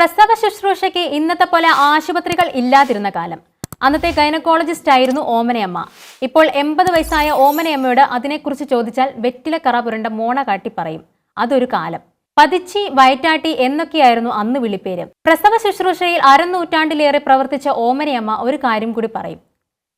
പ്രസവ ശുശ്രൂഷയ്ക്ക് ഇന്നത്തെ പോലെ ആശുപത്രികൾ ഇല്ലാതിരുന്ന കാലം. അന്നത്തെ ഗൈനക്കോളജിസ്റ്റ് ആയിരുന്നു ഓമനയമ്മ. ഇപ്പോൾ എൺപത് വയസ്സായ ഓമനയമ്മയോട് അതിനെക്കുറിച്ച് ചോദിച്ചാൽ വെറ്റിലക്കറ പുരണ്ട മോണ കാട്ടി പറയും. അതൊരു കാലം. പതിച്ചി വയറ്റാട്ടി എന്നൊക്കെയായിരുന്നു അന്ന് വിളിപ്പേര്. പ്രസവ ശുശ്രൂഷയിൽ അരനൂറ്റാണ്ടിലേറെ പ്രവർത്തിച്ച ഓമനയമ്മ ഒരു കാര്യം കൂടി പറയും.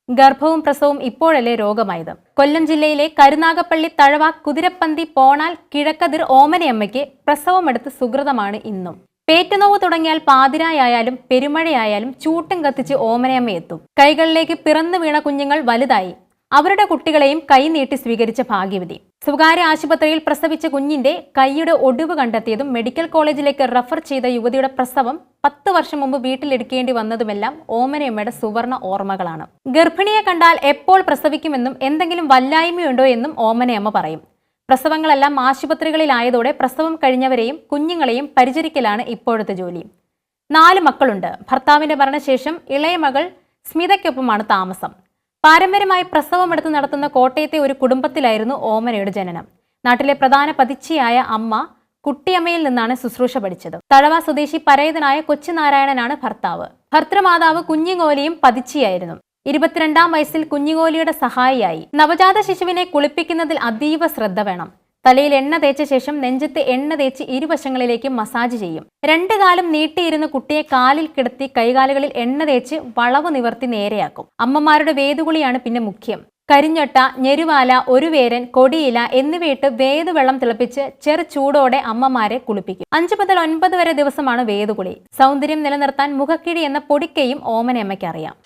ഗർഭവും പ്രസവവും ഇപ്പോഴല്ലേ രോഗമായത്. കൊല്ലം ജില്ലയിലെ കരുനാഗപ്പള്ളി തഴവ കുതിരപ്പന്തി പോണാൽ കിഴക്കതിർ ഓമനയമ്മയ്ക്ക് പ്രസവമെടുത്ത് സുഹൃതമാണ് ഇന്നും. പേറ്റുനോവ് തുടങ്ങിയാൽ പാതിരായാലും പെരുമഴയായാലും ചൂട്ടും കത്തിച്ച് ഓമനയമ്മ എത്തും. കൈകളിലേക്ക് പിറന്നു വീണ കുഞ്ഞുങ്ങൾ വലുതായി. അവരുടെ കുട്ടികളെയും കൈനീട്ടി സ്വീകരിച്ച ഭാഗ്യവതി. സ്വകാര്യ ആശുപത്രിയിൽ പ്രസവിച്ച കുഞ്ഞിന്റെ കൈയുടെ ഒടിവ് കണ്ടെത്തിയതും മെഡിക്കൽ കോളേജിലേക്ക് റഫർ ചെയ്ത യുവതിയുടെ പ്രസവം പത്ത് വർഷം മുമ്പ് വീട്ടിലെടുക്കേണ്ടി വന്നതുമെല്ലാം ഓമനയമ്മയുടെ സുവർണ ഓർമ്മകളാണ്. ഗർഭിണിയെ കണ്ടാൽ എപ്പോൾ പ്രസവിക്കുമെന്നും എന്തെങ്കിലും വല്ലായ്മയുണ്ടോ എന്നും ഓമനയമ്മ പറയും. പ്രസവങ്ങളെല്ലാം ആശുപത്രികളിലായതോടെ പ്രസവം കഴിഞ്ഞവരെയും കുഞ്ഞുങ്ങളെയും പരിചരിക്കലാണ് ഇപ്പോഴത്തെ ജോലി. നാല് മക്കളുണ്ട്. ഭർത്താവിന്റെ മരണശേഷം ഇളയ മകൾ സ്മിതയ്ക്കൊപ്പമാണ് താമസം. പാരമ്പര്യമായി പ്രസവമെടുത്ത് നടത്തുന്ന കോട്ടയത്തെ ഒരു കുടുംബത്തിലായിരുന്നു ഓമനയുടെ ജനനം. നാട്ടിലെ പ്രധാന പതിച്ചയായ അമ്മ കുട്ടിയമ്മയിൽ നിന്നാണ് ശുശ്രൂഷ പഠിച്ചത്. തഴവ സ്വദേശി പരേതനായ കൊച്ചുനാരായണനാണ് ഭർത്താവ്. ഭർത്തൃമാതാവ് കുഞ്ഞിങ്ങോലിയും പതിച്ചിയായിരുന്നു. ഇരുപത്തിരണ്ടാം വയസ്സിൽ കുഞ്ഞുകോലിയുടെ സഹായിയായി. നവജാത ശിശുവിനെ കുളിപ്പിക്കുന്നതിൽ അതീവ ശ്രദ്ധ വേണം. തലയിൽ എണ്ണ തേച്ച ശേഷം നെഞ്ചത്ത് എണ്ണ തേച്ച് ഇരുവശങ്ങളിലേക്ക് മസാജ് ചെയ്യും. രണ്ടു കാലം നീട്ടിയിരുന്ന് കുട്ടിയെ കാലിൽ കിടത്തി കൈകാലുകളിൽ എണ്ണ തേച്ച് വളവ് നിവർത്തി നേരെയാക്കും. അമ്മമാരുടെ വേദുകുളിയാണ് പിന്നെ മുഖ്യം. കരിഞ്ഞൊട്ട ഞെരുവാല ഒരു വേരൻ കൊടിയില എന്നിവയിട്ട് വേദുവെള്ളം തിളപ്പിച്ച് ചെറു ചൂടോടെ അമ്മമാരെ കുളിപ്പിക്കും. അഞ്ചു മുതൽ ഒൻപത് വരെ ദിവസമാണ് വേദുകുളി സൗന്ദര്യം നിലനിർത്താൻ മുഖക്കിഴി എന്ന പൊടിക്കയും ഓമനയമ്മയ്ക്ക് അറിയാം.